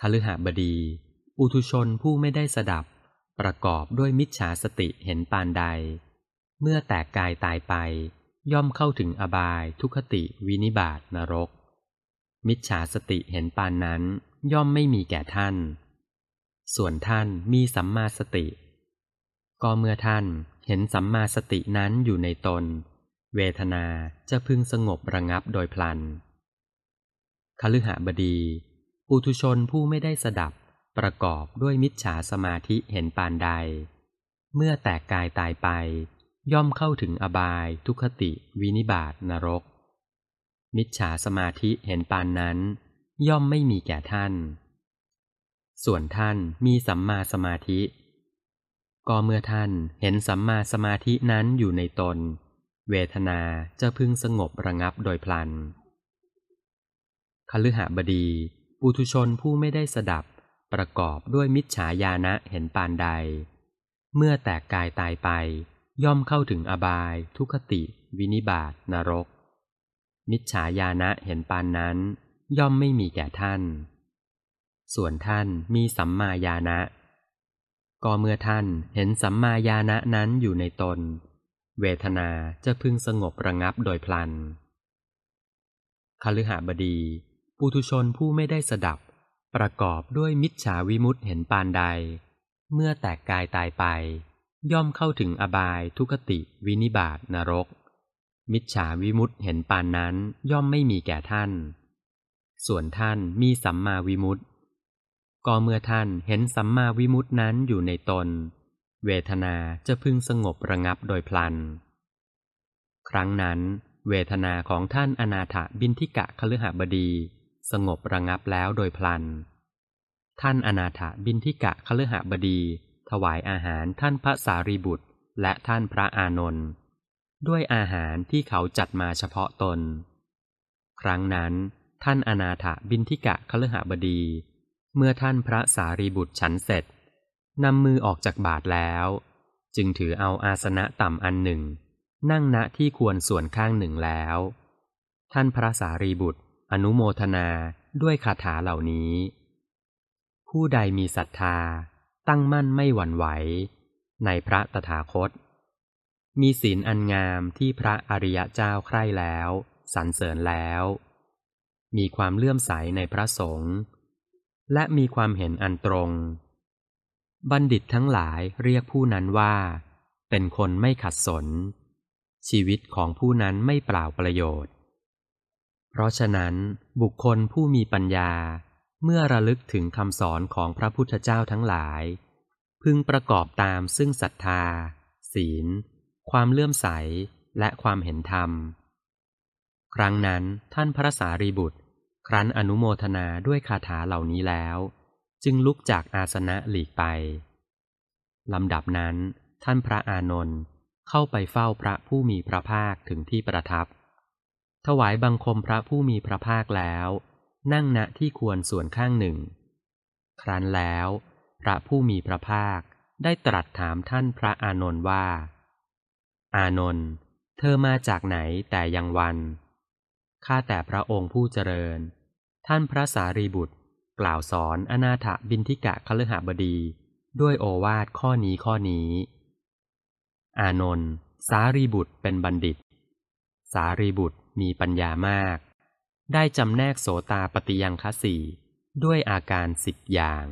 คฤหบดี อุทุชนผู้ไม่ได้สดับ ประกอบด้วยมิจฉาสติเห็นปานใด เมื่อแตกกายตายไป ย่อมเข้าถึงอบายทุคติวินิบาตนรก มิจฉาสติเห็นปานนั้นย่อมไม่มีแก่ท่าน ส่วนท่านมีสัมมาสติ ก็เมื่อท่านเห็นสัมมาสตินั้นอยู่ในตน เวทนาจะพึงสงบระงับโดยพลันคฤหบดี ปุถุชนผู้ไม่ได้สดับ ประกอบด้วยมิจฉาสมาธิเห็นปานใด เมื่อแตกกายตายไป ย่อมเข้าถึงอบายทุคติ วินิบาตนรก มิจฉาสมาธิเห็นปานนั้น ย่อมไม่มีแก่ท่าน ส่วนท่านมีสัมมาสมาธิ ก็เมื่อท่านเห็นสัมมาสมาธินั้นอยู่ในตน เวทนาจะพึงสงบระงับโดยพลันคฤหบดี ปุถุชนผู้ไม่ได้สดับ ประกอบด้วยมิจฉาญาณะเห็นปานใด เมื่อแตกกายตายไป ย่อมเข้าถึงอบาย ทุคติ วินิบาตนรก มิจฉาญาณะเห็นปานนั้น ย่อมไม่มีแก่ท่าน ส่วนท่านมีสัมมาญาณะก็เมื่อท่านเห็นสัมมาญาณะนั้นอยู่ในตน เวทนาจะพึงสงบระงับโดยพลันคฤหบดี ปุถุชนผู้ไม่ได้สดับ ประกอบด้วยมิจฉาวิมุตเห็นปานใด เมื่อแตกกายตายไป ย่อมเข้าถึงอบายทุคติวินิบาตนรก มิจฉาวิมุตเห็นปานนั้นย่อมไม่มีแก่ท่าน ส่วนท่านมีสัมมาวิมุตติก็เมื่อท่านเห็นสัมมาวิมุตตินั้นอยู่ในตน เวทนาจะพึงสงบระงับโดยพลัน ครั้งนั้น เวทนาของท่านอนาถบินทิกะคฤหบดี สงบระงับแล้วโดยพลัน ท่านอนาถบินทิกะคฤหบดี ถวายอาหารท่านพระสารีบุตร และท่านพระอานนท์ด้วยอาหารที่เขาจัดมาเฉพาะตน ครั้งนั้น ท่านอนาถบินทิกะคฤหบดี เมื่อท่านพระสารีบุตรฉันเสร็จนำมือออกจากบาทแล้ว จึงถือเอาอาสนะต่ำอันหนึ่ง นั่งณที่ควรส่วนข้างหนึ่งแล้ว ท่านพระสารีบุตร อนุโมทนาด้วยคาถาเหล่านี้ ผู้ใดมีศรัทธาตั้งมั่นไม่หวั่นไหว ในพระตถาคต มีศีลอันงามที่พระอริยเจ้าใคร่แล้วสรรเสริญแล้ว มีความเลื่อมใสในพระสงฆ์และมีความเห็นอันตรง บัณฑิตทั้งหลายเรียกผู้นั้นว่า เป็นคนไม่ขัดสน ชีวิตของผู้นั้นไม่เปล่าประโยชน์ เพราะฉะนั้นบุคคลผู้มีปัญญา เมื่อระลึกถึงคำสอนของพระพุทธเจ้าทั้งหลาย พึงประกอบตามซึ่งศรัทธา ศีล ความเลื่อมใสและความเห็นธรรม ครั้งนั้นท่านพระสารีบุตร ครั้นอนุโมทนาด้วยคาถาเหล่านี้แล้ว จึงลุกจากอาสนะหลีกไปลำดับนั้น ท่านพระอานนท์เข้าไปเฝ้าพระผู้มีพระภาคถึงที่ประทับ ถวายบังคมพระผู้มีพระภาคแล้ว นั่งณที่ควรส่วนข้างหนึ่ง ครั้นแล้ว พระผู้มีพระภาคได้ตรัสถามท่านพระอานนท์ว่า อานนท์เธอมาจากไหนแต่ยังวัน ข้าแต่พระองค์ผู้เจริญ ท่านพระสารีบุตร กล่าวสอนอนาถบินทิกะคฤหบดี ด้วยโอวาทข้อนี้ข้อนี้ อานนท์สารีบุตรเป็นบัณฑิต สารีบุตร มีปัญญามาก ได้จำแนกโสตาปฏิยังคสีด้วยอาการสิบอย่าง